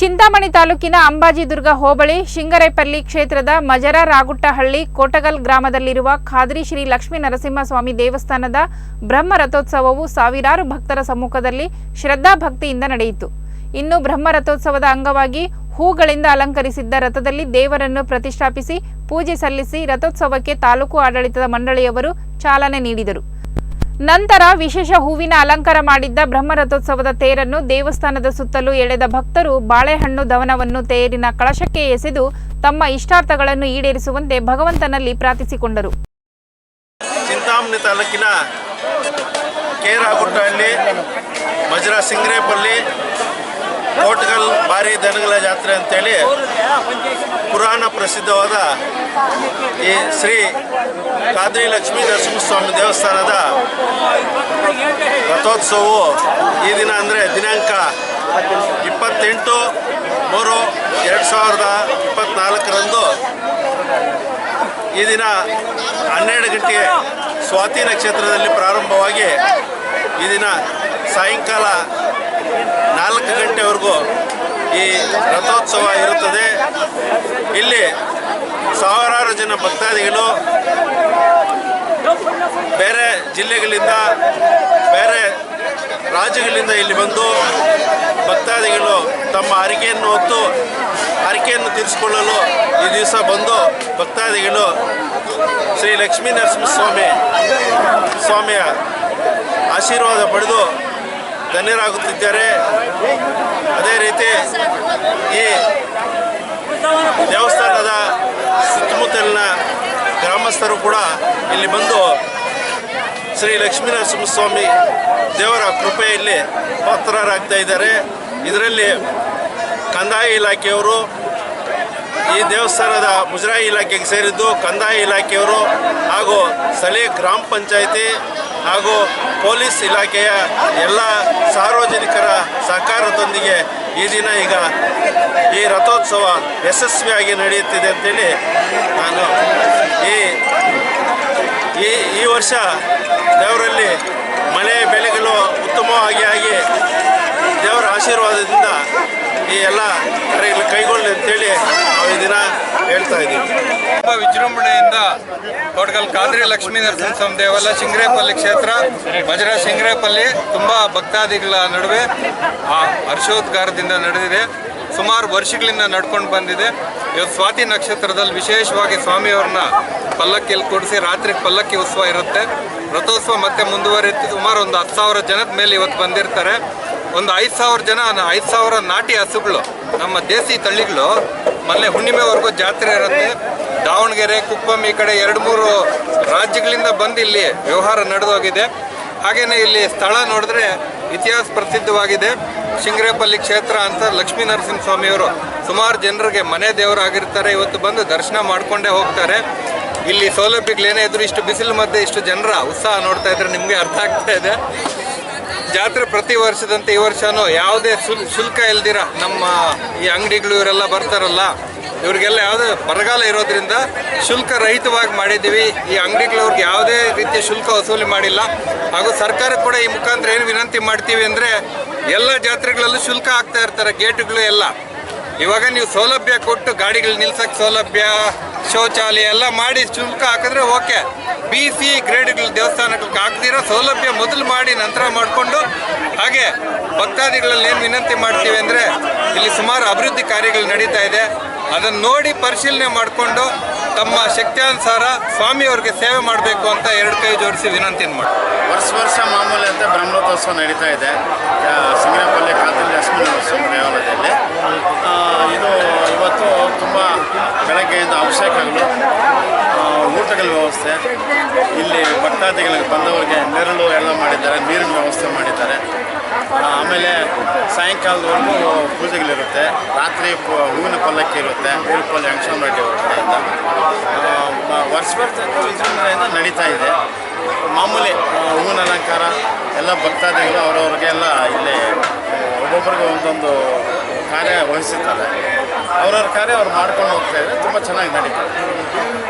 ಚಿಂತಾಮಣಿ ತಾಲೂಕಿನ ಅಂಬಾಜಿದುರ್ಗ ಹೋಬಳಿ ಶಿಂಗರೇಪಲ್ಲಿ ಕ್ಷೇತ್ರದ ಮಜರ ರಾಗುಟ್ಟಹಳ್ಳಿ ಕೋಟಗಲ್ ಗ್ರಾಮದಲ್ಲಿರುವ ಖಾದ್ರಿ ಶ್ರೀ ಲಕ್ಷ್ಮೀ ನರಸಿಂಹಸ್ವಾಮಿ ದೇವಸ್ಥಾನದ ಬ್ರಹ್ಮ ರಥೋತ್ಸವವು ಸಾವಿರಾರು ಭಕ್ತರ ಸಮ್ಮುಖದಲ್ಲಿ ಶ್ರದ್ಧಾ ಭಕ್ತಿಯಿಂದ ನಡೆಯಿತು. ಇನ್ನು ಬ್ರಹ್ಮ ರಥೋತ್ಸವದ ಅಂಗವಾಗಿ ಹೂಗಳಿಂದ ಅಲಂಕರಿಸಿದ್ದ ರಥದಲ್ಲಿ ದೇವರನ್ನು ಪ್ರತಿಷ್ಠಾಪಿಸಿ, ಪೂಜೆ ಸಲ್ಲಿಸಿ ರಥೋತ್ಸವಕ್ಕೆ ತಾಲೂಕು ಆಡಳಿತದ ಮಂಡಳಿಯವರು ಚಾಲನೆ ನೀಡಿದರು. ನಂತರ ವಿಶೇಷ ಹೂವಿನ ಅಲಂಕಾರ ಮಾಡಿದ್ದ ಬ್ರಹ್ಮರಥೋತ್ಸವದ ತೇರನ್ನು ದೇವಸ್ಥಾನದ ಸುತ್ತಲೂ ಎಳೆದ ಭಕ್ತರು ಬಾಳೆಹಣ್ಣು ದವನವನ್ನು ತೇರಿನ ಕಳಶಕ್ಕೆ ಎಸೆದು ತಮ್ಮ ಇಷ್ಟಾರ್ಥಗಳನ್ನು ಈಡೇರಿಸುವಂತೆ ಭಗವಂತನಲ್ಲಿ ಪ್ರಾರ್ಥಿಸಿಕೊಂಡರು. ಚಿಂತಾಮಣಿ ತಾಲೂಕಿನ ಕೇರಾಗುಟ್ಟಹಳ್ಳಿ, ಮಜರಾ ಸಿಂಗ್ರೇಪಲ್ಲಿ ಕೋಟ್ಗಲ್ ಭಾರಿ ದನಗಳ ಜಾತ್ರೆ ಅಂತೇಳಿ ಪುರಾಣ ಪ್ರಸಿದ್ಧವಾದ ಈ ಶ್ರೀ ಕಾದ್ರಿ ಲಕ್ಷ್ಮೀ ನರಸಿಂಹಸ್ವಾಮಿ ದೇವಸ್ಥಾನದ ರಥೋತ್ಸವವು ಈ ದಿನ ಅಂದರೆ ದಿನಾಂಕ ಇಪ್ಪತ್ತೆಂಟು ಮೂರು ಎರಡು ಸಾವಿರದ ಇಪ್ಪತ್ತ್ನಾಲ್ಕರಂದು ಈ ದಿನ ಹನ್ನೆರಡು ಗಂಟೆಗೆ ಸ್ವಾತಿ ನಕ್ಷತ್ರದಲ್ಲಿ ಪ್ರಾರಂಭವಾಗಿ ಈ ದಿನ ಸಾಯಂಕಾಲ ನಾಲ್ಕು ಗಂಟೆವರೆಗೂ ಈ ರಥೋತ್ಸವ ಇರುತ್ತದೆ. ಇಲ್ಲಿ ಸಾವಿರಾರು ಜನ ಭಕ್ತಾದಿಗಳು ಬೇರೆ ಜಿಲ್ಲೆಗಳಿಂದ, ಬೇರೆ ರಾಜ್ಯಗಳಿಂದ ಇಲ್ಲಿ ಬಂದು ಭಕ್ತಾದಿಗಳು ತಮ್ಮ ಹರಿಕೆಯನ್ನು ಹೊತ್ತು ಹರಿಕೆಯನ್ನು ತೀರಿಸಿಕೊಳ್ಳಲು ಈ ದಿವಸ ಬಂದು ಭಕ್ತಾದಿಗಳು ಶ್ರೀ ಲಕ್ಷ್ಮೀ ನರಸಿಂಹಸ್ವಾಮಿ ಸ್ವಾಮಿಯ ಆಶೀರ್ವಾದ ಪಡೆದು ಧನ್ಯರಾಗುತ್ತಿದ್ದಾರೆ. ಅದೇ ರೀತಿ ಈ ದೇವಸ್ಥಾನದ ಸುತ್ತಮುತ್ತಲಿನ ಗ್ರಾಮಸ್ಥರು ಕೂಡ ಇಲ್ಲಿ ಬಂದು ಶ್ರೀ ಲಕ್ಷ್ಮೀ ನರಸಿಂಹಸ್ವಾಮಿ ದೇವರ ಕೃಪೆಯಲ್ಲಿ ಪಾತ್ರರಾಗ್ತಾ ಇದ್ದಾರೆ. ಇದರಲ್ಲಿ ಕಂದಾಯ ಇಲಾಖೆಯವರು, ಈ ದೇವಸ್ಥಾನದ ಮುಜರಾಯಿ ಇಲಾಖೆಗೆ ಸೇರಿದ್ದು ಕಂದಾಯ ಇಲಾಖೆಯವರು ಹಾಗೂ ಸ್ಥಳೀಯ ಗ್ರಾಮ ಪಂಚಾಯಿತಿ ಹಾಗೂ ಪೊಲೀಸ್ ಇಲಾಖೆಯ ಎಲ್ಲ ಸಾರ್ವಜನಿಕರ ಸಹಕಾರದೊಂದಿಗೆ ಈ ದಿನ ಈಗ ಈ ರಥೋತ್ಸವ ಯಶಸ್ವಿಯಾಗಿ ನಡೆಯುತ್ತಿದೆ ಅಂತೇಳಿ ನಾನು ಈ ಈ ವರ್ಷ ದೇವರಲ್ಲಿ ಮಳೆ ಬೆಳೆಗಳು ಉತ್ತಮವಾಗಿ ಆಗಿ ದೇವರ ಆಶೀರ್ವಾದದಿಂದ ಈ ಎಲ್ಲ ಕೈಗೊಳ್ಳಿ ಅಂತೇಳಿ ನಾವು ಈ ದಿನ ಹೇಳ್ತಾ ಇದ್ದೀವಿ ತುಂಬ ವಿಜೃಂಭಣೆಯಿಂದ ಕೋಟಗಲ್ ಕಾದ್ರಿ ಲಕ್ಷ್ಮೀ ನರಸಿಂಹಸ್ವಾಮಿ ದೇವಾಲಯ ಶಿಂಗ್ರೇಪಲ್ಲಿ ಕ್ಷೇತ್ರ, ವಜ್ರ ಶಿಂಗ್ರೇಪಲ್ಲಿ ತುಂಬ ಭಕ್ತಾದಿಗಳ ನಡುವೆ ಆ ಹರ್ಷೋದ್ಗಾರದಿಂದ ನಡೆದಿದೆ. ಸುಮಾರು ವರ್ಷಗಳಿಂದ ನಡ್ಕೊಂಡು ಬಂದಿದೆ. ಇವತ್ತು ಸ್ವಾತಿ ನಕ್ಷತ್ರದಲ್ಲಿ ವಿಶೇಷವಾಗಿ ಸ್ವಾಮಿಯವ್ರನ್ನ ಪಲ್ಲಕ್ಕಿಯಲ್ಲಿ ಕೂಡಿಸಿ ರಾತ್ರಿ ಪಲ್ಲಕ್ಕಿ ಉತ್ಸವ ಇರುತ್ತೆ. ರಥೋತ್ಸವ ಮತ್ತೆ ಮುಂದುವರಿತು ಸುಮಾರು ಒಂದು ಹತ್ತು ಸಾವಿರ ಜನದ ಮೇಲೆ ಇವತ್ತು ಬಂದಿರ್ತಾರೆ. ಒಂದು ಐದು ಸಾವಿರ ಜನ, ಐದು ಸಾವಿರ ನಾಟಿ ಹಸುಗಳು, ನಮ್ಮ ದೇಸಿ ತಳಿಗಳು ಮೊನ್ನೆ ಹುಣ್ಣಿಮೆವರೆಗೂ ಜಾತ್ರೆ ಇರುತ್ತೆ. ದಾವಣಗೆರೆ, ಕುಪ್ಪಂ ಈ ಕಡೆ ಎರಡು ಮೂರು ರಾಜ್ಯಗಳಿಂದ ಬಂದು ಇಲ್ಲಿ ವ್ಯವಹಾರ ನಡೆದೋಗಿದೆ. ಹಾಗೆಯೇ ಇಲ್ಲಿ ಸ್ಥಳ ನೋಡಿದ್ರೆ ಇತಿಹಾಸ ಪ್ರಸಿದ್ಧವಾಗಿದೆ. ಶಿಂಗ್ರೇಪಲ್ಲಿ ಕ್ಷೇತ್ರ ಅಂತ ಲಕ್ಷ್ಮೀ ನರಸಿಂಹ ಸ್ವಾಮಿಯವರು ಸುಮಾರು ಜನರಿಗೆ ಮನೆ ದೇವರಾಗಿರ್ತಾರೆ ಇವತ್ತು ಬಂದು ದರ್ಶನ ಮಾಡಿಕೊಂಡೇ ಹೋಗ್ತಾರೆ. ಇಲ್ಲಿ ಸೌಲಭ್ಯಗಳೇನೇ ಇದ್ರು ಇಷ್ಟು ಬಿಸಿಲು ಮಧ್ಯೆ ಇಷ್ಟು ಜನರ ಉತ್ಸಾಹ ನೋಡ್ತಾ ಇದ್ರೆ ನಿಮಗೆ ಅರ್ಥ ಆಗ್ತಾ ಇದೆ. ಜಾತ್ರೆ ಪ್ರತಿ ವರ್ಷದಂತೆ ಈ ವರ್ಷನೂ ಯಾವುದೇ ಶುಲ್, ಶುಲ್ಕ ಇಲ್ದಿರ ನಮ್ಮ ಈ ಅಂಗಡಿಗಳು ಇವರೆಲ್ಲ ಬರ್ತಾರಲ್ಲ, ಇವರಿಗೆಲ್ಲ ಯಾವುದೇ ಬರಗಾಲ ಇರೋದ್ರಿಂದ ಶುಲ್ಕ ರಹಿತವಾಗಿ ಮಾಡಿದ್ದೀವಿ. ಈ ಅಂಗಡಿಗಳವ್ರಿಗೆ ಯಾವುದೇ ರೀತಿಯ ಶುಲ್ಕ ವಸೂಲಿ ಮಾಡಿಲ್ಲ. ಹಾಗೂ ಸರ್ಕಾರ ಕೂಡ ಈ ಮುಖಾಂತರ ಏನು ವಿನಂತಿ ಮಾಡ್ತೀವಿ ಅಂದರೆ ಎಲ್ಲ ಜಾತ್ರೆಗಳಲ್ಲೂ ಶುಲ್ಕ ಹಾಕ್ತಾ ಇರ್ತಾರೆ, ಗೇಟುಗಳು ಎಲ್ಲ. ಇವಾಗ ನೀವು ಸೌಲಭ್ಯ ಕೊಟ್ಟು ಗಾಡಿಗಳು ನಿಲ್ಸಕ್ಕೆ ಸೌಲಭ್ಯ ಶೌಚಾಲಯ ಎಲ್ಲ ಮಾಡಿ ಶುಲ್ಕ ಹಾಕಿದ್ರೆ ಓಕೆ. ಬಿ, ಸಿ ಗ್ರೇಡ್ಗಳು ದೇವಸ್ಥಾನಗಳಿಗೆ ಹಾಕ್ದಿರೋ ಸೌಲಭ್ಯ ಮೊದಲು ಮಾಡಿ ನಂತರ ಮಾಡಿಕೊಂಡು ಹಾಗೆ ಭಕ್ತಾದಿಗಳಲ್ಲಿ ಏನು ವಿನಂತಿ ಮಾಡ್ತೀವಿ ಅಂದರೆ ಇಲ್ಲಿ ಸುಮಾರು ಅಭಿವೃದ್ಧಿ ಕಾರ್ಯಗಳು ನಡೀತಾ ಇದೆ. ಅದನ್ನು ನೋಡಿ ಪರಿಶೀಲನೆ ಮಾಡಿಕೊಂಡು ತಮ್ಮ ಶಕ್ತಿಯಾನುಸಾರ ಸ್ವಾಮಿಯವ್ರಿಗೆ ಸೇವೆ ಮಾಡಬೇಕು ಅಂತ ಎರಡು ಕೈ ಜೋಡಿಸಿ ವಿನಂತಿ ಮಾಡಿ ವರ್ಷ ವರ್ಷ ಮಾಮೂಲಿ ಅಂತ ಬ್ರಹ್ಮೋತ್ಸವ ನಡೀತಾ ಇದೆ. ಸಿಂಗನಪಲ್ಲಿ ಕಾತಲ್ ಲಕ್ಷ್ಮೀ ದೇವಾಲಯದಲ್ಲಿ. ಇದು ಇವತ್ತು ತುಂಬ ಬೆಳಗ್ಗೆಯಿಂದ ಆ, ಊಟಗಳ ವ್ಯವಸ್ಥೆ ಇಲ್ಲಿ ಭಕ್ತಾದಿಗಳಿಗೆ ಬಂದವರಿಗೆ ನೆರಳು ಎಲ್ಲ ಮಾಡಿದ್ದಾರೆ ನೀರಿನ ವ್ಯವಸ್ಥೆ ಮಾಡಿದ್ದಾರೆ. ಆಮೇಲೆ ಸಾಯಂಕಾಲದವರೆಗೂ ಪೂಜೆಗಳಿರುತ್ತೆ. ರಾತ್ರಿ ಹೂವಿನ ಪಲ್ಲಕ್ಕಿ ಇರುತ್ತೆ ಹೂವಿನಪಲ್ಲಿ ಅಂಶಂ ರೆಡ್ಡಿ ಇರುತ್ತೆ ಕಡೆಯಿಂದ ಆ, ಮ- ವರ್ಷ ವಿಜೃಂಭಣೆಯಿಂದ ನಡೀತಾ ಇದೆ. ಮಾಮೂಲಿ ಹೂವಿನ ಅಲಂಕಾರ ಎಲ್ಲ ಭಕ್ತಾದಿಗಳು ಅವರವ್ರಿಗೆಲ್ಲ ಇಲ್ಲಿ ಒಬ್ಬೊಬ್ಬರಿಗೆ ಒಂದೊಂದು ಕಾರ್ಯ ವಹಿಸುತ್ತಾರೆ. ಅವ್ರವ್ರ ಕಾರ್ಯ ಅವ್ರು ಮಾಡ್ಕೊಂಡು ಹೋಗ್ತಾ ಇದ್ದಾರೆ. ತುಂಬ ಚೆನ್ನಾಗಿ ನಡೀತದೆ